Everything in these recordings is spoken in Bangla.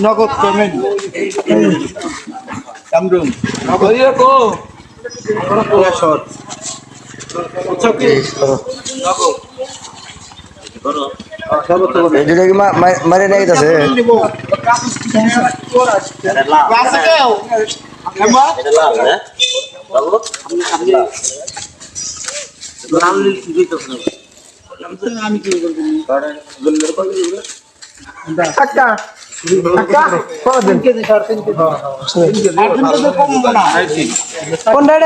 নগদ পেমেন্ট কামরুম এটা কি মা- মা- মারে কি দিতেছেন আমি কি করব কোনটা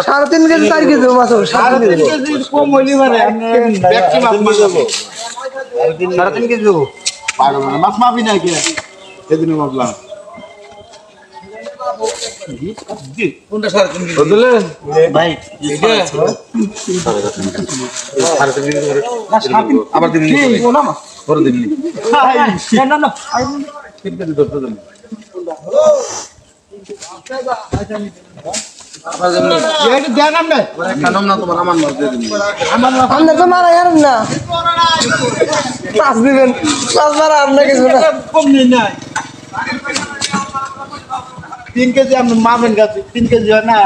সাড়ে তিন কেজি চার কেজি মাছ হবে সাড়ে সাড়ে তিন তিন কেজি কেজি কম হইলে এবারে ব্যক্তি মাছ মাছ যাব সাড়ে তিন কেজি দেবো পারব না মাছ মাফি নাই কে সেদিন ভাবলাম আবার দিন না না। মাছ দিয়ে দিন তিন কেজি আপনি মাবেন গাছে তিন কেজি হয় না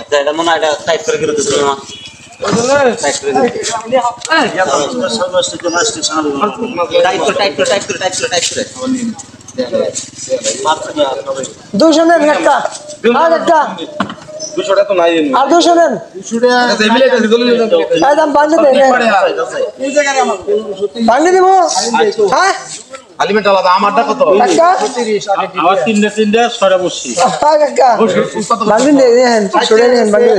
আচ্ছা এটা মনে হয় এটা দুশো নেন একটা। আর একটা। আর দুশো নেন এই দাম বান্ধে দেন বান্ধে দিব। হ্যাঁ? আলিমেন্ট আলাদা আমারটা কত? আমার তিনটে। তিনটে ছয়টা বসছি। নেন বান্ধে